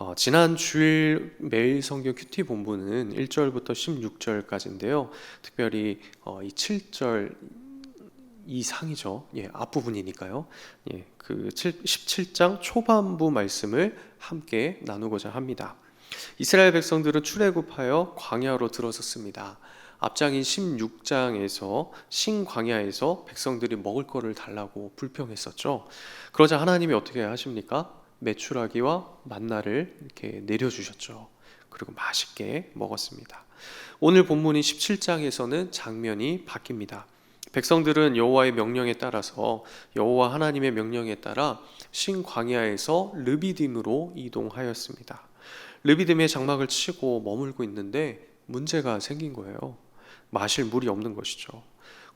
어, 지난 주일 매일 성경 큐티 본부는 1절부터 16절까지인데요. 특별히 어, 이 7절 이상이죠. 예, 앞부분이니까요. 예, 그 7, 17장 초반부 말씀을 함께 나누고자 합니다. 이스라엘 백성들은 출애굽하여 광야로 들어섰습니다. 앞장인 16장에서 신광야에서 백성들이 먹을 거를 달라고 불평했었죠. 그러자 하나님이 어떻게 하십니까? 메추라기와 만나를 이렇게 내려주셨죠. 그리고 맛있게 먹었습니다. 오늘 본문인 17장에서는 장면이 바뀝니다. 백성들은 여호와의 명령에 따라서 여호와 하나님의 명령에 따라 신광야에서 르비딤으로 이동하였습니다. 르비딤에 장막을 치고 머물고 있는데 문제가 생긴 거예요. 마실 물이 없는 것이죠.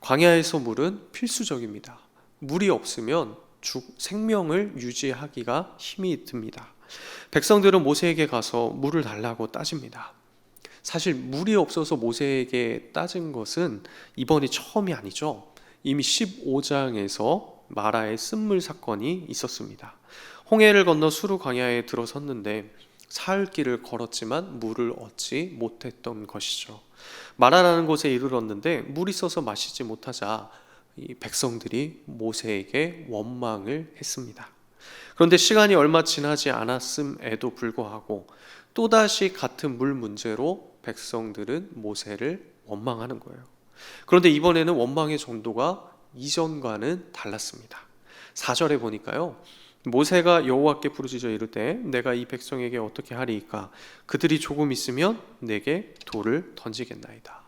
광야에서 물은 필수적입니다. 물이 없으면 죽, 생명을 유지하기가 힘이 듭니다. 백성들은 모세에게 가서 물을 달라고 따집니다. 사실 물이 없어서 모세에게 따진 것은 이번이 처음이 아니죠. 이미 15장에서 마라의 쓴물 사건이 있었습니다. 홍해를 건너 수루 광야에 들어섰는데 사흘 길을 걸었지만 물을 얻지 못했던 것이죠. 마라라는 곳에 이르렀는데 물이 있어서 마시지 못하자 이 백성들이 모세에게 원망을 했습니다. 그런데 시간이 얼마 지나지 않았음에도 불구하고 또다시 같은 물 문제로 백성들은 모세를 원망하는 거예요. 그런데 이번에는 원망의 정도가 이전과는 달랐습니다. 4절에 보니까요. 모세가 여호와께 부르짖어 이르되 내가 이 백성에게 어떻게 하리이까 그들이 조금 있으면 내게 돌을 던지겠나이다.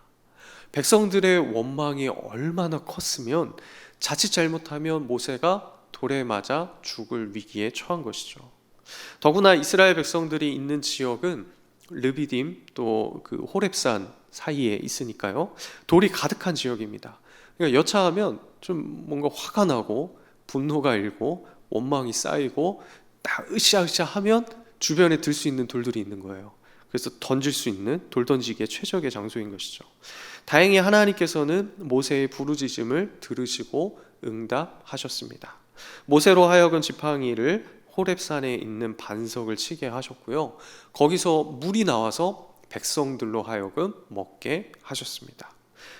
백성들의 원망이 얼마나 컸으면 자칫 잘못하면 모세가 돌에 맞아 죽을 위기에 처한 것이죠. 더구나 이스라엘 백성들이 있는 지역은 르비딤 또 그 호렙산 사이에 있으니까요. 돌이 가득한 지역입니다. 그러니까 여차하면 좀 뭔가 화가 나고 분노가 일고 원망이 쌓이고 딱 으쌰으쌰 하면 주변에 들 수 있는 돌들이 있는 거예요. 그래서 던질 수 있는 돌 던지기의 최적의 장소인 것이죠. 다행히 하나님께서는 모세의 부르짖음을 들으시고 응답하셨습니다. 모세로 하여금 지팡이를 호렙산에 있는 반석을 치게 하셨고요. 거기서 물이 나와서 백성들로 하여금 먹게 하셨습니다.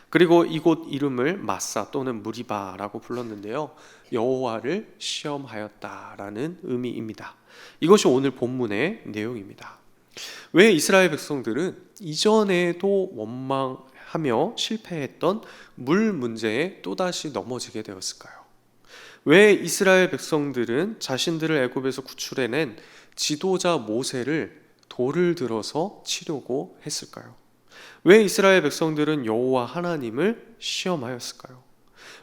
그리고 이곳 이름을 마사 또는 무리바라고 불렀는데요. 여호와를 시험하였다라는 의미입니다. 이것이 오늘 본문의 내용입니다. 왜 이스라엘 백성들은 이전에도 원망하며 실패했던 물 문제에 또다시 넘어지게 되었을까요? 왜 이스라엘 백성들은 자신들을 애굽에서 구출해낸 지도자 모세를 돌을 들어서 치려고 했을까요? 왜 이스라엘 백성들은 여호와 하나님을 시험하였을까요?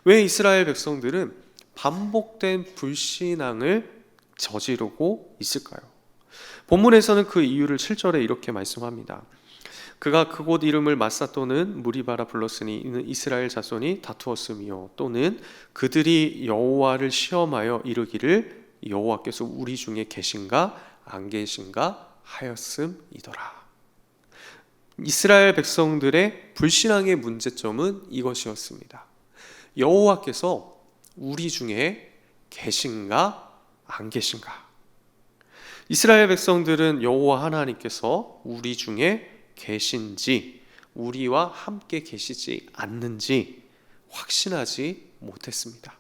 왜 이스라엘 백성들은 반복된 불신앙을 저지르고 있을까요? 본문에서는 그 이유를 7절에 이렇게 말씀합니다. 그가 그곳 이름을 마사 또는 무리바라 불렀으니 이스라엘 자손이 다투었으며 또는 그들이 여호와를 시험하여 이르기를 여호와께서 우리 중에 계신가 안 계신가 하였음이더라. 이스라엘 백성들의 불신앙의 문제점은 이것이었습니다. 여호와께서 우리 중에 계신가 안 계신가? 이스라엘 백성들은 여호와 하나님께서 우리 중에 계신지 우리와 함께 계시지 않는지 확신하지 못했습니다.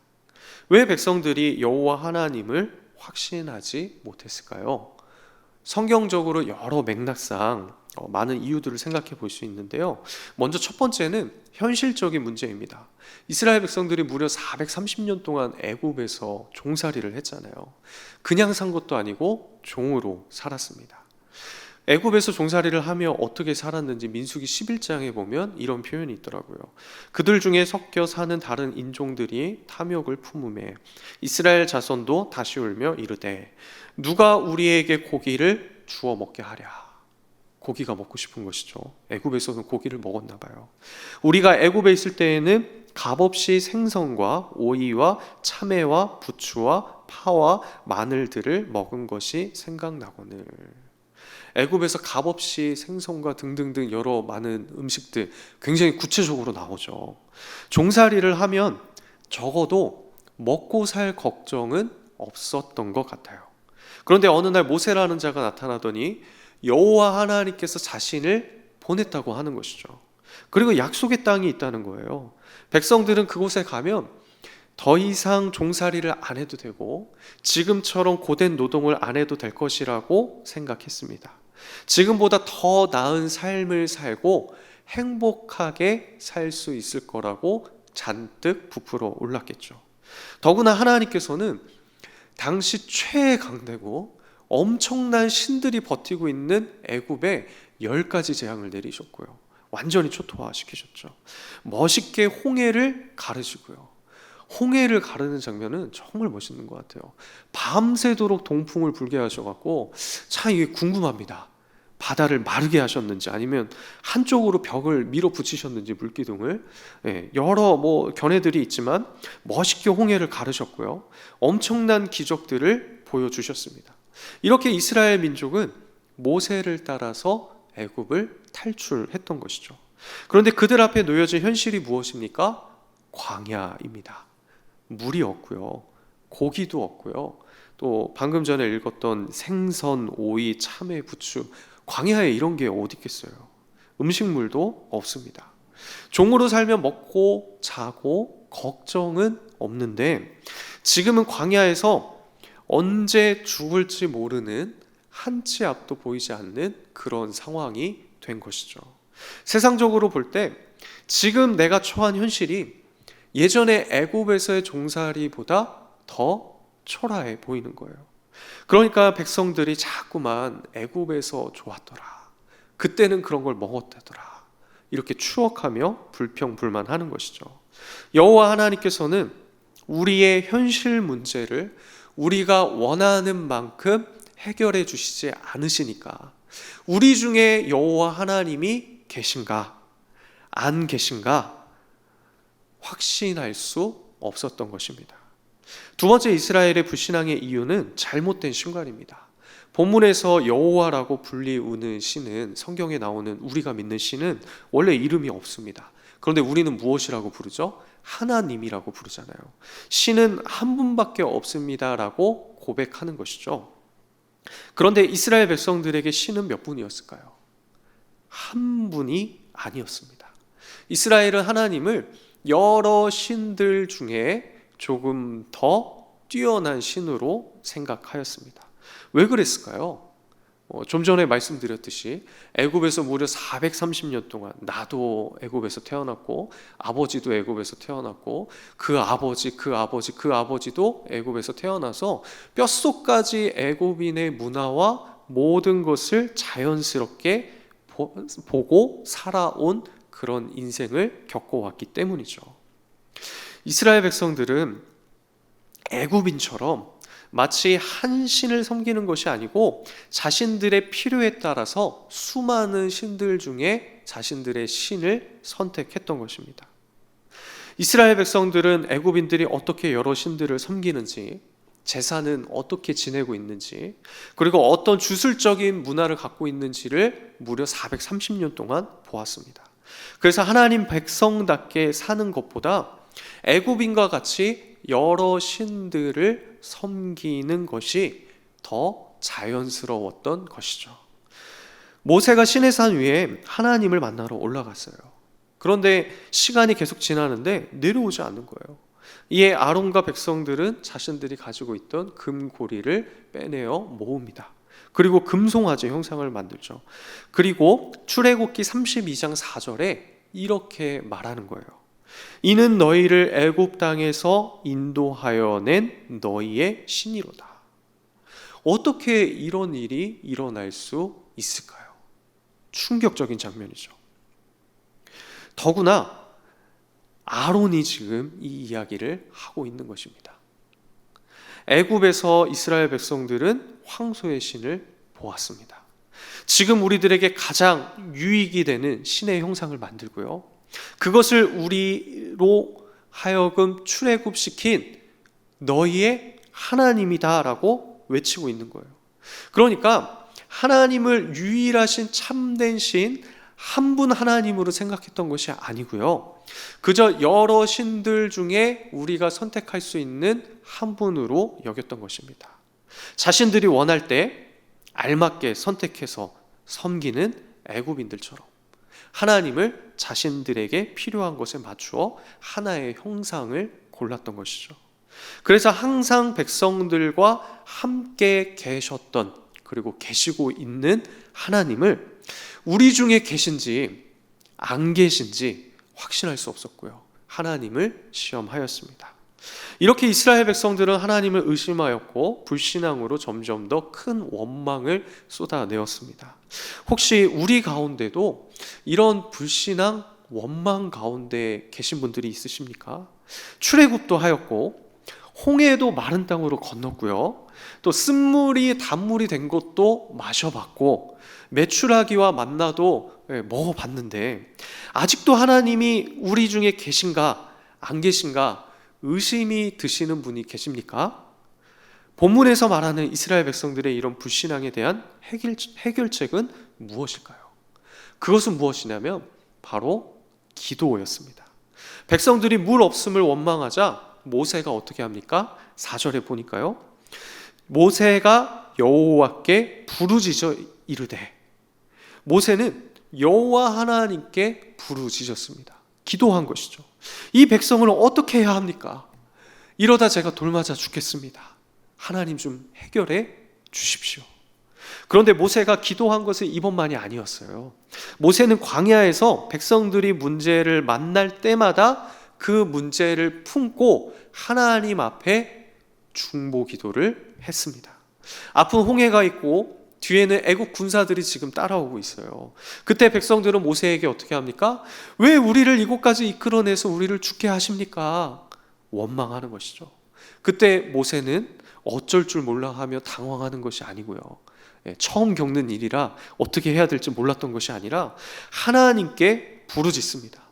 왜 백성들이 여호와 하나님을 확신하지 못했을까요? 성경적으로 여러 맥락상 어, 많은 이유들을 생각해 볼 수 있는데요. 먼저 첫 번째는 현실적인 문제입니다. 이스라엘 백성들이 무려 430년 동안 애굽에서 종살이를 했잖아요. 그냥 산 것도 아니고 종으로 살았습니다. 애굽에서 종살이를 하며 어떻게 살았는지 민수기 11장에 보면 이런 표현이 있더라고요. 그들 중에 섞여 사는 다른 인종들이 탐욕을 품음에 이스라엘 자손도 다시 울며 이르되 누가 우리에게 고기를 주워 먹게 하랴. 고기가 먹고 싶은 것이죠. 애굽에서는 고기를 먹었나 봐요. 우리가 애굽에 있을 때에는 값없이 생선과 오이와 참외와 부추와 파와 마늘들을 먹은 것이 생각나거늘. 애굽에서 값없이 생선과 등등등 여러 많은 음식들 굉장히 구체적으로 나오죠. 종살이를 하면 적어도 먹고 살 걱정은 없었던 것 같아요. 그런데 어느 날 모세라는 자가 나타나더니 여호와 하나님께서 자신을 보냈다고 하는 것이죠. 그리고 약속의 땅이 있다는 거예요. 백성들은 그곳에 가면 더 이상 종살이를 안 해도 되고 지금처럼 고된 노동을 안 해도 될 것이라고 생각했습니다. 지금보다 더 나은 삶을 살고 행복하게 살 수 있을 거라고 잔뜩 부풀어 올랐겠죠. 더구나 하나님께서는 당시 최강대고 엄청난 신들이 버티고 있는 애굽에 열 가지 재앙을 내리셨고요. 완전히 초토화시키셨죠. 멋있게 홍해를 가르시고요. 홍해를 가르는 장면은 정말 멋있는 것 같아요. 밤새도록 동풍을 불게 하셔갖고 참 이게 궁금합니다. 바다를 마르게 하셨는지 아니면 한쪽으로 벽을 밀어붙이셨는지 물기둥을 예, 여러 뭐 견해들이 있지만 멋있게 홍해를 가르셨고요. 엄청난 기적들을 보여주셨습니다. 이렇게 이스라엘 민족은 모세를 따라서 애굽을 탈출했던 것이죠. 그런데 그들 앞에 놓여진 현실이 무엇입니까? 광야입니다. 물이 없고요. 고기도 없고요. 또 방금 전에 읽었던 생선, 오이, 참외, 부추 광야에 이런 게 어디 있겠어요? 음식물도 없습니다. 종으로 살면 먹고 자고 걱정은 없는데 지금은 광야에서 언제 죽을지 모르는 한 치 앞도 보이지 않는 그런 상황이 된 것이죠. 세상적으로 볼 때 지금 내가 처한 현실이 예전에 애굽에서의 종살이보다 더 초라해 보이는 거예요. 그러니까 백성들이 자꾸만 애굽에서 좋았더라. 그때는 그런 걸 먹었다더라. 이렇게 추억하며 불평불만하는 것이죠. 여호와 하나님께서는 우리의 현실 문제를 우리가 원하는 만큼 해결해 주시지 않으시니까 우리 중에 여호와 하나님이 계신가 안 계신가 확신할 수 없었던 것입니다. 두 번째 이스라엘의 불신앙의 이유는 잘못된 신관입니다. 본문에서 여호와라고 불리우는 신은 성경에 나오는 우리가 믿는 신은 원래 이름이 없습니다. 그런데 우리는 무엇이라고 부르죠? 하나님이라고 부르잖아요. 신은 한 분밖에 없습니다라고 고백하는 것이죠. 그런데 이스라엘 백성들에게 신은 몇 분이었을까요? 한 분이 아니었습니다. 이스라엘은 하나님을 여러 신들 중에 조금 더 뛰어난 신으로 생각하였습니다. 왜 그랬을까요? 어, 좀 전에 말씀드렸듯이 애굽에서 무려 430년 동안 나도 애굽에서 태어났고 아버지도 애굽에서 태어났고 그 아버지 그 아버지 그 아버지도 애굽에서 태어나서 뼛속까지 애굽인의 문화와 모든 것을 자연스럽게 보, 보고 살아온 그런 인생을 겪어왔기 때문이죠. 이스라엘 백성들은 애굽인처럼 마치 한 신을 섬기는 것이 아니고 자신들의 필요에 따라서 수많은 신들 중에 자신들의 신을 선택했던 것입니다. 이스라엘 백성들은 애굽인들이 어떻게 여러 신들을 섬기는지 제사는 어떻게 지내고 있는지 그리고 어떤 주술적인 문화를 갖고 있는지를 무려 430년 동안 보았습니다. 그래서 하나님 백성답게 사는 것보다 애굽인과 같이 여러 신들을 섬기는 것이 더 자연스러웠던 것이죠. 모세가 신의 산 위에 하나님을 만나러 올라갔어요. 그런데 시간이 계속 지나는데 내려오지 않는 거예요. 이에 아론과 백성들은 자신들이 가지고 있던 금고리를 빼내어 모읍니다. 그리고 금송아지 형상을 만들죠. 그리고 출애굽기 32장 4절에 이렇게 말하는 거예요. 이는 너희를 애굽 땅에서 인도하여 낸 너희의 신이로다. 어떻게 이런 일이 일어날 수 있을까요? 충격적인 장면이죠. 더구나 아론이 지금 이 이야기를 하고 있는 것입니다. 애굽에서 이스라엘 백성들은 황소의 신을 보았습니다. 지금 우리들에게 가장 유익이 되는 신의 형상을 만들고요. 그것을 우리로 하여금 출애굽시킨 너희의 하나님이다라고 외치고 있는 거예요. 그러니까 하나님을 유일하신 참된 신 한 분 하나님으로 생각했던 것이 아니고요. 그저 여러 신들 중에 우리가 선택할 수 있는 한 분으로 여겼던 것입니다. 자신들이 원할 때 알맞게 선택해서 섬기는 애굽인들처럼 하나님을 자신들에게 필요한 것에 맞추어 하나의 형상을 골랐던 것이죠. 그래서 항상 백성들과 함께 계셨던 그리고 계시고 있는 하나님을 우리 중에 계신지 안 계신지 확신할 수 없었고요. 하나님을 시험하였습니다. 이렇게 이스라엘 백성들은 하나님을 의심하였고 불신앙으로 점점 더 큰 원망을 쏟아내었습니다. 혹시 우리 가운데도 이런 불신앙, 원망 가운데 계신 분들이 있으십니까? 출애굽도 하였고 홍해도 마른 땅으로 건넜고요. 또 쓴물이 단물이 된 것도 마셔봤고 메추라기와 만나도 예, 먹어봤는데 아직도 하나님이 우리 중에 계신가 안 계신가 의심이 드시는 분이 계십니까? 본문에서 말하는 이스라엘 백성들의 이런 불신앙에 대한 해결, 해결책은 무엇일까요? 그것은 무엇이냐면 바로 기도였습니다. 백성들이 물 없음을 원망하자 모세가 어떻게 합니까? 4절에 보니까요. 모세가 여호와께 부르짖어 이르되 모세는 여호와 하나님께 부르짖었습니다. 기도한 것이죠. 이 백성을 어떻게 해야 합니까? 이러다 제가 돌맞아 죽겠습니다. 하나님 좀 해결해 주십시오. 그런데 모세가 기도한 것은 이번만이 아니었어요. 모세는 광야에서 백성들이 문제를 만날 때마다 그 문제를 품고 하나님 앞에 중보 기도를 했습니다. 아픈 홍해가 있고 뒤에는 애국 군사들이 지금 따라오고 있어요. 그때 백성들은 모세에게 어떻게 합니까? 왜 우리를 이곳까지 이끌어내서 우리를 죽게 하십니까? 원망하는 것이죠. 그때 모세는 어쩔 줄 몰라 하며 당황하는 것이 아니고요. 예, 처음 겪는 일이라 어떻게 해야 될지 몰랐던 것이 아니라 하나님께 부르짖습니다.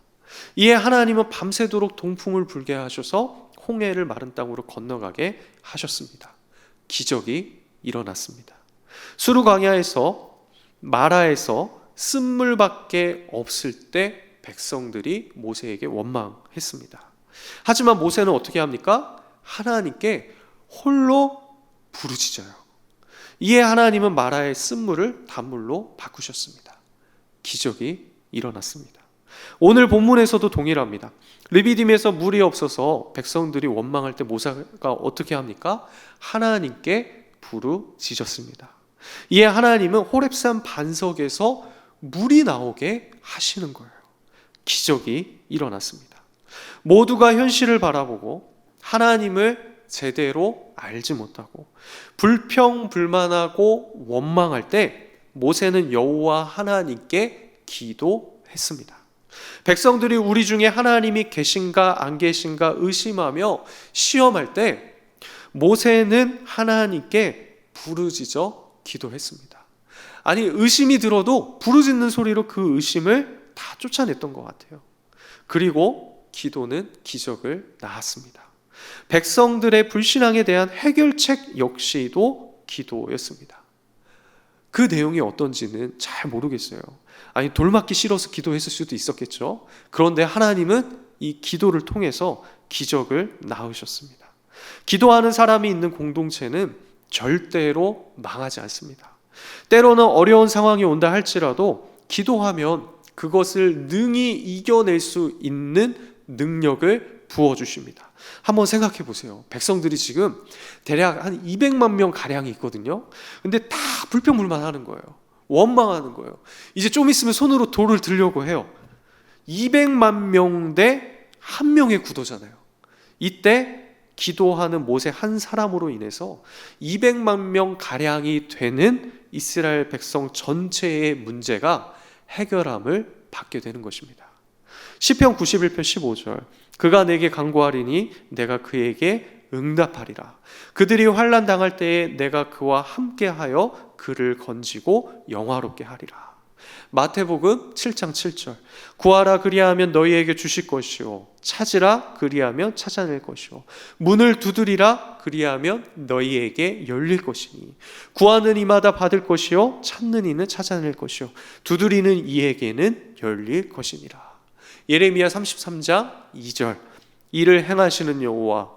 이에 하나님은 밤새도록 동풍을 불게 하셔서 홍해를 마른 땅으로 건너가게 하셨습니다. 기적이 일어났습니다. 수루 광야에서 마라에서 쓴물밖에 없을 때 백성들이 모세에게 원망했습니다. 하지만 모세는 어떻게 합니까? 하나님께 홀로 부르짖어요. 이에 하나님은 마라의 쓴물을 단물로 바꾸셨습니다. 기적이 일어났습니다. 오늘 본문에서도 동일합니다. 르비딤에서 물이 없어서 백성들이 원망할 때 모세가 어떻게 합니까? 하나님께 부르짖었습니다. 이에 하나님은 호렙산 반석에서 물이 나오게 하시는 거예요. 기적이 일어났습니다. 모두가 현실을 바라보고 하나님을 제대로 알지 못하고 불평불만하고 원망할 때 모세는 여호와 하나님께 기도했습니다. 백성들이 우리 중에 하나님이 계신가 안 계신가 의심하며 시험할 때 모세는 하나님께 부르짖어 기도했습니다. 아니 의심이 들어도 부르짖는 소리로 그 의심을 다 쫓아냈던 것 같아요. 그리고 기도는 기적을 낳았습니다. 백성들의 불신앙에 대한 해결책 역시도 기도였습니다. 그 내용이 어떤지는 잘 모르겠어요. 아니 돌맞기 싫어서 기도했을 수도 있었겠죠. 그런데 하나님은 이 기도를 통해서 기적을 낳으셨습니다. 기도하는 사람이 있는 공동체는 절대로 망하지 않습니다. 때로는 어려운 상황이 온다 할지라도 기도하면 그것을 능히 이겨낼 수 있는 능력을 부어 주십니다. 한번 생각해 보세요. 백성들이 지금 대략 한 200만 명 가량이 있거든요. 근데 다 불평불만 하는 거예요. 원망하는 거예요. 이제 좀 있으면 손으로 돌을 들려고 해요. 200만 명 대 한 명의 구도잖아요. 이때 기도하는 모세 한 사람으로 인해서 200만 명 가량이 되는 이스라엘 백성 전체의 문제가 해결함을 받게 되는 것입니다. 시편 91편 15절 그가 내게 간구하리니 내가 그에게 응답하리라. 그들이 환난 당할 때에 내가 그와 함께하여 그를 건지고 영화롭게 하리라. 마태복음 7장 7절. 구하라 그리하면 너희에게 주실 것이요. 찾으라 그리하면 찾아낼 것이요. 문을 두드리라 그리하면 너희에게 열릴 것이니. 구하는 이마다 받을 것이요. 찾는 이는 찾아낼 것이요. 두드리는 이에게는 열릴 것이니라 예레미야 33장 2절. 이를 행하시는 여호와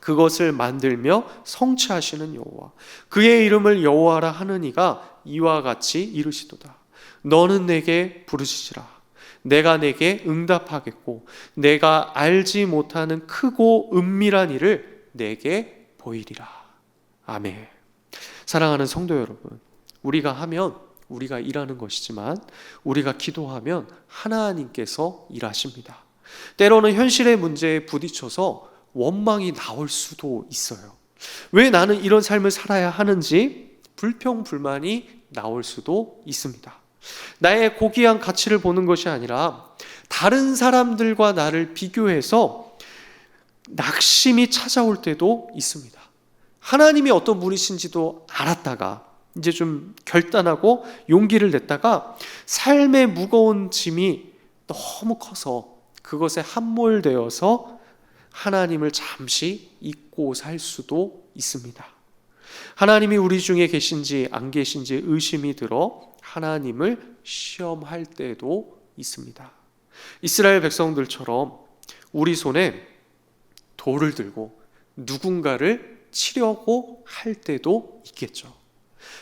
그것을 만들며 성취하시는 여호와 그의 이름을 여호와라 하는 이가 이와 같이 이르시도다 너는 내게 부르시지라 내가 내게 응답하겠고 내가 알지 못하는 크고 은밀한 일을 내게 보이리라 아멘 사랑하는 성도 여러분 우리가 하면 우리가 일하는 것이지만 우리가 기도하면 하나님께서 일하십니다 때로는 현실의 문제에 부딪혀서 원망이 나올 수도 있어요. 왜 나는 이런 삶을 살아야 하는지 불평, 불만이 나올 수도 있습니다. 나의 고귀한 가치를 보는 것이 아니라 다른 사람들과 나를 비교해서 낙심이 찾아올 때도 있습니다. 하나님이 어떤 분이신지도 알았다가 이제 좀 결단하고 용기를 냈다가 삶의 무거운 짐이 너무 커서 그것에 함몰되어서 하나님을 잠시 잊고 살 수도 있습니다. 하나님이 우리 중에 계신지 안 계신지 의심이 들어 하나님을 시험할 때도 있습니다. 이스라엘 백성들처럼 우리 손에 돌을 들고 누군가를 치려고 할 때도 있겠죠.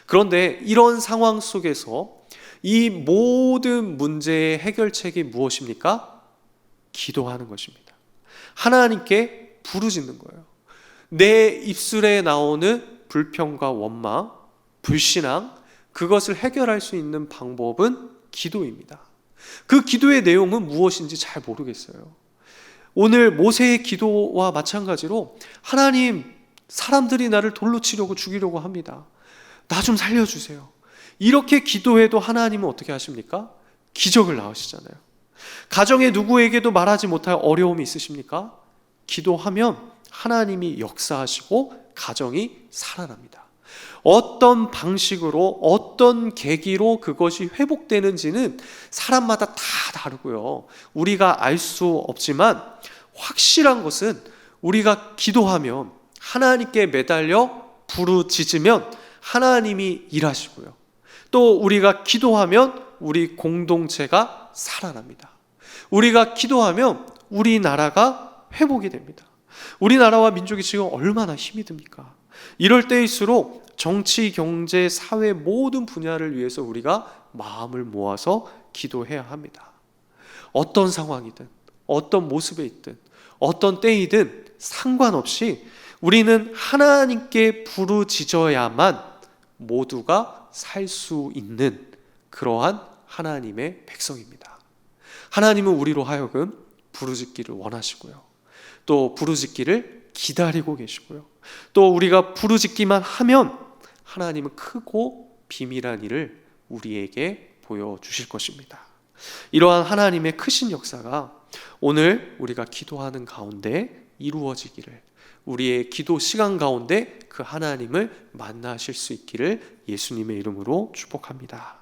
그런데 이런 상황 속에서 이 모든 문제의 해결책이 무엇입니까? 기도하는 것입니다. 하나님께 부르짖는 거예요. 내 입술에 나오는 불평과 원망, 불신앙, 그것을 해결할 수 있는 방법은 기도입니다. 그 기도의 내용은 무엇인지 잘 모르겠어요. 오늘 모세의 기도와 마찬가지로 하나님, 사람들이 나를 돌로 치려고 죽이려고 합니다. 나 좀 살려주세요. 이렇게 기도해도 하나님은 어떻게 하십니까? 기적을 낳으시잖아요. 가정에 누구에게도 말하지 못할 어려움이 있으십니까? 기도하면 하나님이 역사하시고 가정이 살아납니다. 어떤 방식으로 어떤 계기로 그것이 회복되는지는 사람마다 다 다르고요. 우리가 알 수 없지만 확실한 것은 우리가 기도하면 하나님께 매달려 부르짖으면 하나님이 일하시고요. 또 우리가 기도하면 우리 공동체가 살아납니다. 우리가 기도하면 우리나라가 회복이 됩니다. 우리나라와 민족이 지금 얼마나 힘이 듭니까? 이럴 때일수록 정치, 경제, 사회 모든 분야를 위해서 우리가 마음을 모아서 기도해야 합니다. 어떤 상황이든, 어떤 모습에 있든, 어떤 때이든 상관없이 우리는 하나님께 부르짖어야만 모두가 살 수 있는 그러한 하나님의 백성입니다. 하나님은 우리로 하여금 부르짖기를 원하시고요. 또 부르짖기를 기다리고 계시고요. 또 우리가 부르짖기만 하면 하나님은 크고 비밀한 일을 우리에게 보여 주실 것입니다. 이러한 하나님의 크신 역사가 오늘 우리가 기도하는 가운데 이루어지기를 우리의 기도 시간 가운데 그 하나님을 만나실 수 있기를 예수님의 이름으로 축복합니다.